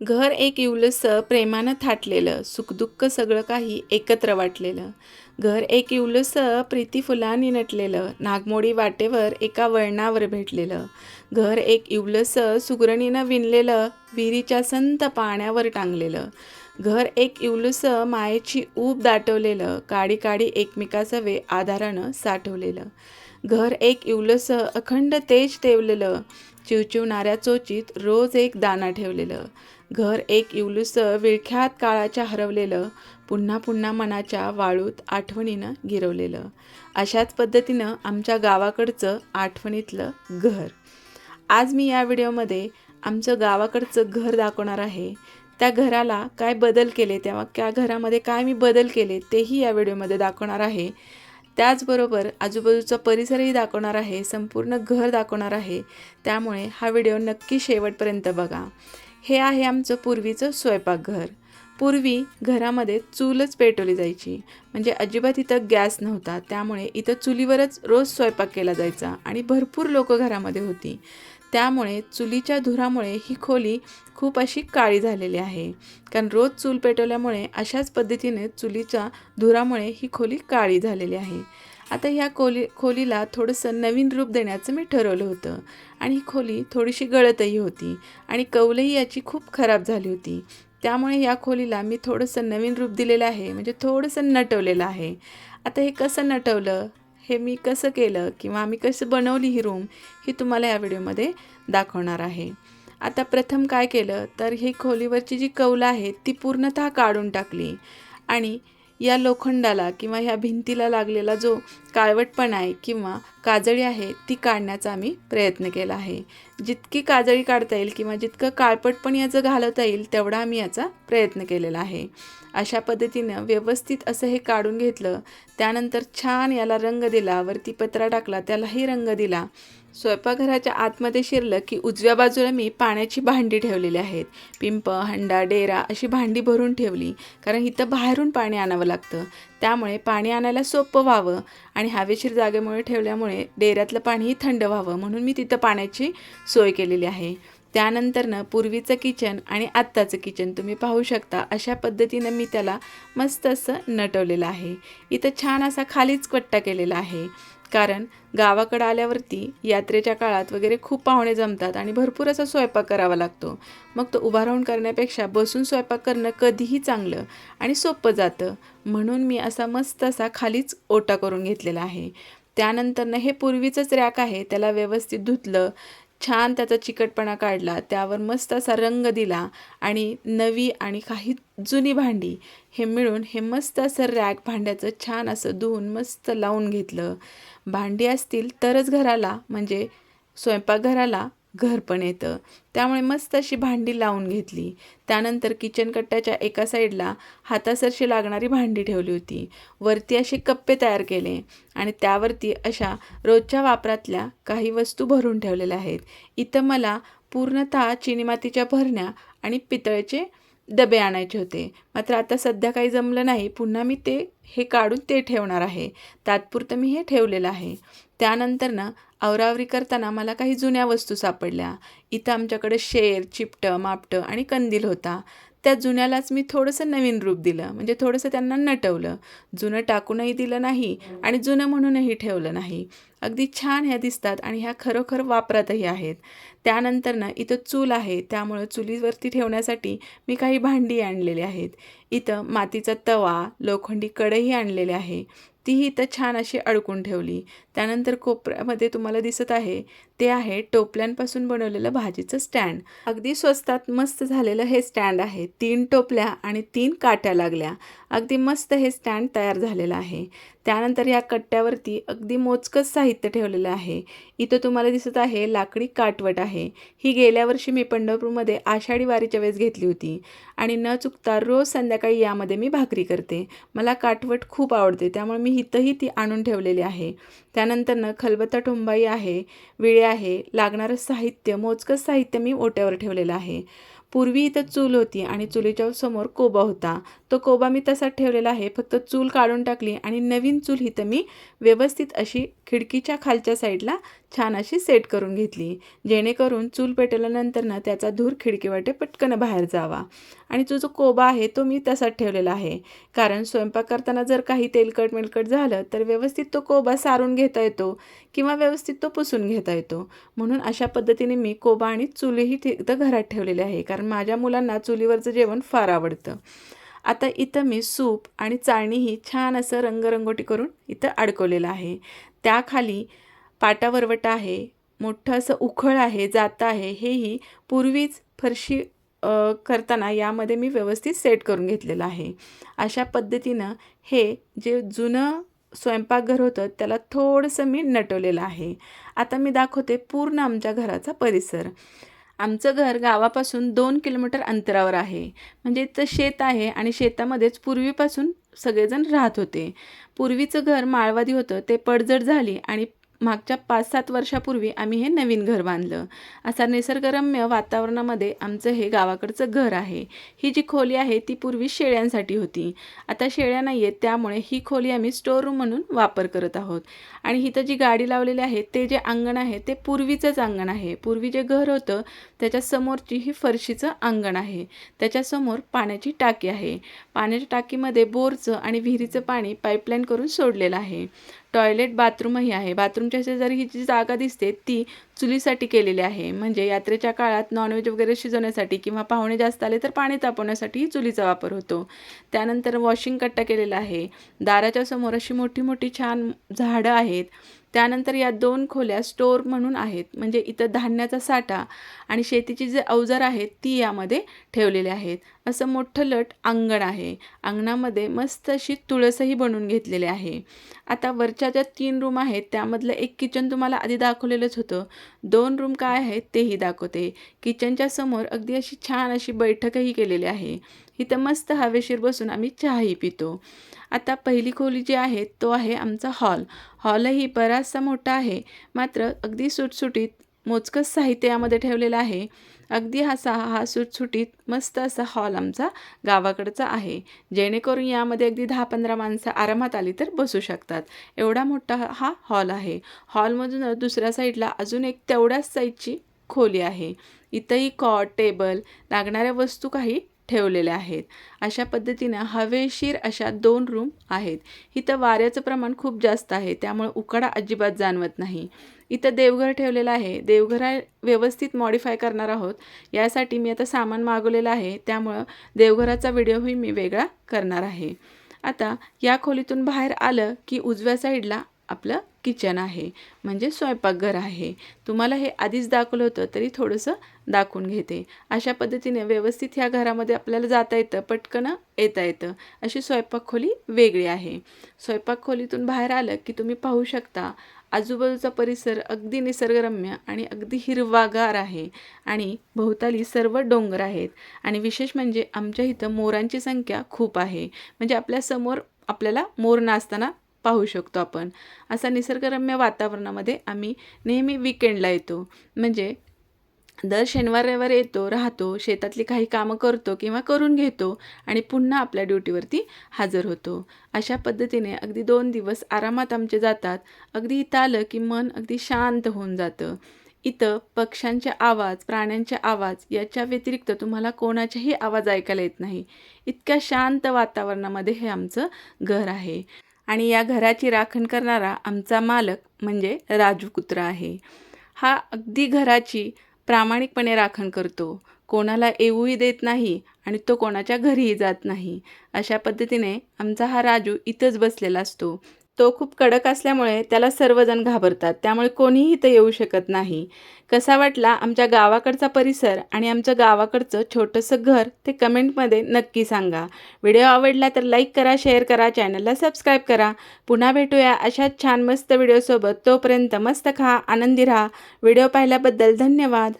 घर एक इवलसं प्रेमानं थाटलेलं सुखदुःख सगळं काही एकत्र वाटलेलं. घर एक इवलसं प्रीती फुलांनी नटलेलं नागमोडी वाटेवर एका वळणावर भेटलेलं. घर एक इवलसं सुगरणीनं विणलेलं विहिरीच्या संत पाण्यावर टांगलेलं. घर एक इवलसं मायेची ऊब दाटवलेलं काडी काडी एकमेकाचं वे आधारानं साठवलेलं. घर एक इवलसं अखंड तेज तेवलेलं चिवचिवणाऱ्या चोचीत रोज एक दाना ठेवलेलं. घर एक इवलूसं विळख्यात काळाच्या हरवलेलं पुन्हा पुन्हा मनाच्या वाळूत आठवणीनं गिरवलेलं. अशाच पद्धतीनं आमच्या गावाकडचं आठवणीतलं घर. आज मी या व्हिडिओमध्ये आमचं गावाकडचं घर दाखवणार आहे. त्या घराला काय बदल केले तेव्हा त्या घरामध्ये काय मी बदल केले तेही या व्हिडिओमध्ये दाखवणार आहे. त्याचबरोबर आजूबाजूचा परिसरही दाखवणार आहे संपूर्ण घर दाखवणार आहे. त्यामुळे हा व्हिडिओ नक्की शेवटपर्यंत बघा. हे आहे आमचं पूर्वीचं स्वयंपाकघर. पूर्वी घरामध्ये चूलच पेटवली जायची. म्हणजे अजिबात इथं गॅस नव्हता. त्यामुळे इथं चुलीवरच रोज स्वयंपाक केला जायचा आणि भरपूर लोक घरामध्ये होती. त्यामुळे चुलीच्या धुरामुळे ही खोली खूप अशी काळी झालेली आहे. कारण रोज चूल पेटवल्यामुळे अशाच पद्धतीने चुलीच्या धुरामुळे ही खोली काळी झालेली आहे. आता ह्या खोली खोलीला थोडंसं नवीन रूप देण्याचं मी ठरवलं होतं. आणि ही खोली थोडीशी गळतही होती आणि कौलही याची खूप खराब झाली होती. त्यामुळे या खोलीला मी थोडंसं नवीन रूप दिलेलं आहे म्हणजे थोडंसं नटवलेलं आहे. आता हे कसं नटवलं? हे मी कसं केलं? किंवा आम्ही कसं बनवली ही रूम? ही तुम्हाला या व्हिडिओमध्ये दाखवणार आहे. आता प्रथम काय केलं? तर ही खोलीवरची जी कौलं आहे ती पूर्णतः काढून टाकली. आणि या लोखंडाला किंवा ह्या भिंतीला लागलेला जो काळवटपणा आहे किंवा काजळी आहे ती काढण्याचा आम्ही प्रयत्न केला आहे. जितकी काजळी काढता येईल किंवा जितकं काळपटपण याचं घालवता येईल तेवढा आम्ही याचा प्रयत्न केलेला आहे. अशा पद्धतीनं व्यवस्थित असं हे काढून घेतलं त्यानंतर छान याला रंग दिला वरती पत्रा टाकला त्यालाही रंग दिला. स्वयंपाकघराच्या आतमध्ये शिरलं की उजव्या बाजूला मी पाण्याची भांडी ठेवलेली आहेत. पिंप हंडा डेरा अशी भांडी भरून ठेवली कारण इथं बाहेरून पाणी आणावं लागतं. त्यामुळे पाणी आणायला सोपं व्हावं आणि हवेशीर जागेमुळे ठेवल्यामुळे डेऱ्यातलं पाणीही थंड व्हावं म्हणून मी तिथं पाण्याची सोय केलेली आहे. त्यानंतरनं पूर्वीचं किचन आणि आत्ताचं किचन तुम्ही पाहू शकता. अशा पद्धतीनं मी त्याला मस्त असं नटवलेलं आहे. इथं छान असा खालीच कट्टा केलेला आहे. कारण गावाकडं आल्यावरती यात्रेच्या काळात वगैरे खूप पाहुणे जमतात आणि भरपूर असा स्वयंपाक करावा लागतो. मग तो उभा राहून करण्यापेक्षा बसून स्वयंपाक करणं कधीही चांगलं आणि सोपं जातं. म्हणून मी असा मस्त असा खालीच ओटा करून घेतलेला आहे. त्यानंतरनं हे पूर्वीचंच रॅक आहे. त्याला व्यवस्थित धुतलं छान त्याचा चिकटपणा काढला त्यावर मस्त असा रंग दिला आणि नवी आणि काही जुनी भांडी हे मिळून हे मस्त असं रॅक भांड्याचं छान असं धुवून मस्त लावून घेतलं. भांडी असतील तरच घराला म्हणजे स्वयंपाकघराला घर पण येतं. त्यामुळे मस्त अशी भांडी लावून घेतली. त्यानंतर किचन कट्ट्याच्या एका साईडला हातासरशी लागणारी भांडी ठेवली होती. वरती असे कप्पे तयार केले आणि त्यावरती अशा रोजच्या वापरातल्या काही वस्तू भरून ठेवलेल्या आहेत. इथं मला पूर्णतः चिनीमातीच्या भरण्या आणि पितळेचे डबे आणायचे होते. मात्र आता सध्या काही जमलं नाही. पुन्हा मी ते हे काढून ते ठेवणार आहे. तात्पुरतं मी हे ठेवलेलं आहे. त्यानंतरनं आवरावरी करताना मला काही जुन्या वस्तू सापडल्या. इथं आमच्याकडे शेर चिपटं मापटं आणि कंदील होता. त्या जुन्यालाच मी थोडंसं नवीन रूप दिलं. म्हणजे थोडंसं त्यांना नटवलं. जुनं टाकूनही दिलं नाही आणि जुनं म्हणूनही ठेवलं नाही. अगदी छान ह्या दिसतात आणि ह्या खरोखर वापरातही आहेत. त्यानंतरनं इथं चूल आहे. त्यामुळं चुलीवरती ठेवण्यासाठी मी काही भांडी आणलेली आहेत. इथं मातीचा तवा लोखंडी कढई आणलेले आहे. तीही इथं छान अशी अडकून ठेवली. त्यानंतर कोपऱ्यामध्ये तुम्हाला दिसत आहे ते आहे टोपल्यांपासून बनवलेलं भाजीचं स्टँड. अगदी स्वस्तात मस्त झालेलं हे स्टँड आहे. तीन टोपल्या आणि तीन काट्या लागल्या. अगदी मस्त हे स्टँड तयार झालेलं आहे. त्यानंतर या कट्ट्यावरती अगदी मोजकंच साहित्य ठेवलेलं आहे. इथं तुम्हाला दिसत आहे लाकडी काटवट आहे. ही गेल्या वर्षी मी पंढरपूरमध्ये आषाढी वारीच्या वेळेस घेतली होती आणि न चुकता रोज संध्याकाळी यामध्ये मी भाकरी करते. मला काटवट खूप आवडते त्यामुळे मी इथंही ती आणून ठेवलेली आहे. त्यानंतरनं खलबत्ता टुंबाई आहे विळे आहे लागणारं साहित्य मोजकंच साहित्य मी ओट्यावर ठेवलेलं आहे. पूर्वी इथं चूल होती आणि चुलीच्या समोर कोबा होता. तो कोबा मी तसाच ठेवलेला आहे फक्त चूल काढून टाकली आणि नवीन चूल इथं मी व्यवस्थित अशी खिडकीच्या खालच्या साईडला छान अशी सेट करून घेतली जेणेकरून चूल पेटवल्यानंतर ना त्याचा धूर खिडकीवाटे पटकन बाहेर जावा. आणि जो जो कोबा आहे तो मी तसाच ठेवलेला आहे. कारण स्वयंपाक करताना जर काही तेलकट मेलकट झालं तर व्यवस्थित तो कोबा सारून घेता येतो किंवा व्यवस्थित तो पुसून घेता येतो. म्हणून अशा पद्धतीने मी कोबा आणि चूलही तिथं घरात ठेवलेले आहे. कारण माझ्या मुलांना चुलीवरचं जेवण फार आवडतं. आता इथं मी सूप आणि चाळणीही छान असं रंगरंगोटी करून इथं अडकवलेलं आहे. त्याखाली पाटावरवटा आहे मोठं असं उखळ आहे जातं आहे हेही पूर्वीच फरशी करताना यामध्ये मी व्यवस्थित सेट करून घेतलेलं आहे. अशा पद्धतीनं हे जे जुनं स्वयंपाकघर होतं त्याला थोडंसं मी नटवलेलं आहे. आता मी दाखवते पूर्ण आमच्या घराचा परिसर. आमचं घर गावापासून दोन किलोमीटर अंतरावर आहे. म्हणजे इथं शेत आहे आणि शेतामध्येच पूर्वीपासून सगळेजण राहत होते. पूर्वीचं घर माळवादी होतं ते पडझड झाली आणि मागच्या पाच सात वर्षापूर्वी आम्ही हे नवीन घर बांधलं. असा निसर्गरम्य वातावरणामध्ये आमचं हे गावाकडचं घर आहे. ही जी खोली आहे ती पूर्वी शेळ्यांसाठी होती. आता शेळ्या नाही आहेत त्यामुळे ही खोली आम्ही स्टोर रूम म्हणून वापर करत आहोत. आणि इथं जी गाडी लावलेली आहे ते जे अंगण आहे ते पूर्वीचंच अंगण आहे. पूर्वी जे घर होतं त्याच्या समोरची ही फरशीचं अंगण आहे. त्याच्यासमोर पाण्याची टाकी आहे. पाण्याच्या टाकीमध्ये बोरचं आणि विहिरीचं पाणी पाईपलाईन करून सोडलेलं आहे. टॉयलेट बाथरूमही आहे. बाथरूमच्या शेजारी ही जी जागा दिसते ती चुलीसाठी केलेली आहे. म्हणजे यात्रेच्या काळात नॉनव्हेज वगैरे शिजवण्यासाठी किंवा पाहुणे जास्त आले तर पाणी तापवण्यासाठीही चुलीचा वापर होतो. त्यानंतर वॉशिंग कट्टा केलेला आहे. दाराच्या समोर अशी मोठी मोठी छान झाडं आहेत. त्यानंतर या दोन खोल्या स्टोअर म्हणून आहेत. म्हणजे इथं धान्याचा साठा आणि शेतीची जे अवजार आहेत ती यामध्ये ठेवलेले आहेत. असं मोठं लट अंगण आहे. अंगणामध्ये मस्त अशी तुळसही बनवून घेतलेली आहे. आता वरच्या ज्या तीन रूम आहेत त्यामधलं एक किचन तुम्हाला आधी दाखवलेलंच होतं. दोन रूम काय आहेत तेही दाखवते. किचनच्या समोर अगदी अशी छान अशी बैठकही केलेली आहे. इथं मस्त हवेशीर बसून आम्ही चहाही पितो. आता पहिली खोली जी आहे तो आहे आमचा हॉल. हॉलही बराचसा मोठा आहे. मात्र अगदी सुटसुटीत मोजकंच साहित्य यामध्ये ठेवलेलं आहे. अगदी हा सहा हा सुटसुटीत मस्त असा हॉल आमचा गावाकडचा आहे. जेणेकरून यामध्ये अगदी दहा पंधरा माणसं आरामात आली तर बसू शकतात. एवढा मोठा हा हॉल आहे. हॉलमधून दुसऱ्या साईडला अजून एक तेवढ्याच साईजची खोली आहे. इथंही कॉट टेबल लागणाऱ्या वस्तू काही ठेवलेल्या आहेत. अशा पद्धतीनं हवेशीर अशा दोन रूम आहेत. इथं वाऱ्याचं प्रमाण खूप जास्त आहे. त्यामुळे उकाडा अजिबात जाणवत नाही. इथं देवघर ठेवलेलं आहे. देवघर व्यवस्थित मॉडीफाय करणार आहोत. यासाठी मी आता सामान मागवलेलं आहे. त्यामुळं देवघराचा व्हिडिओही मी वेगळा करणार आहे. आता या खोलीतून बाहेर आलं की उजव्या साईडला आपलं किचन आहे. म्हणजे स्वयंपाकघर आहे. तुम्हाला हे आधीच दाखवलं होतं तरी थोडंसं दाखवून घेते. अशा पद्धतीने व्यवस्थित ह्या घरामध्ये आपल्याला जाता येतं पटकन येता येतं. अशी स्वयंपाक खोली वेगळी आहे. स्वयंपाक खोलीतून बाहेर आलं की तुम्ही पाहू शकता आजूबाजूचा परिसर अगदी निसर्गरम्य आणि अगदी हिरवागार आहे आणि भोवताली सर्व डोंगर आहेत. आणि विशेष म्हणजे आमच्या इथं मोरांची संख्या खूप आहे. म्हणजे आपल्यासमोर आपल्याला मोर नाचताना पाहू शकतो आपण. असा निसर्गरम्य वातावरणामध्ये आम्ही नेहमी विकेंडला येतो. म्हणजे दर शनिवार रविवार येतो राहतो शेतातली काही कामं करतो किंवा करून घेतो आणि पुन्हा आपल्या ड्युटीवरती हजर होतो. अशा पद्धतीने अगदी दोन दिवस आरामात आमचे जातात. अगदी इथं आलं की मन अगदी शांत होऊन जातं. इथं पक्ष्यांचे आवाज प्राण्यांचे आवाज याच्या व्यतिरिक्त तुम्हाला कोणाचेही आवाज ऐकायला येत नाही. इतक्या शांत वातावरणामध्ये हे आमचं घर आहे. आणि या घराची राखण करणारा आमचा मालक म्हणजे राजू कुत्रा आहे. हा अगदी घराची प्रामाणिकपणे राखण करतो. कोणाला येऊही देत नाही आणि तो कोणाच्या घरीही जात नाही. अशा पद्धतीने आमचा हा राजू इथंच बसलेला असतो. तो खूप कडक असल्यामुळे त्याला सर्वजण घाबरतात. त्यामुळे कोणीही इथं येऊ शकत नाही. कसा वाटला आमच्या गावाकडचा परिसर आणि आमचं गावाकडचं छोटंसं घर ते कमेंटमध्ये नक्की सांगा. व्हिडिओ आवडला तर लाईक करा शेअर करा चॅनलला सबस्क्राईब करा. पुन्हा भेटूया अशाच छान मस्त व्हिडिओसोबत. तोपर्यंत मस्त खा आनंदी राहा. व्हिडिओ पाहिल्याबद्दल धन्यवाद.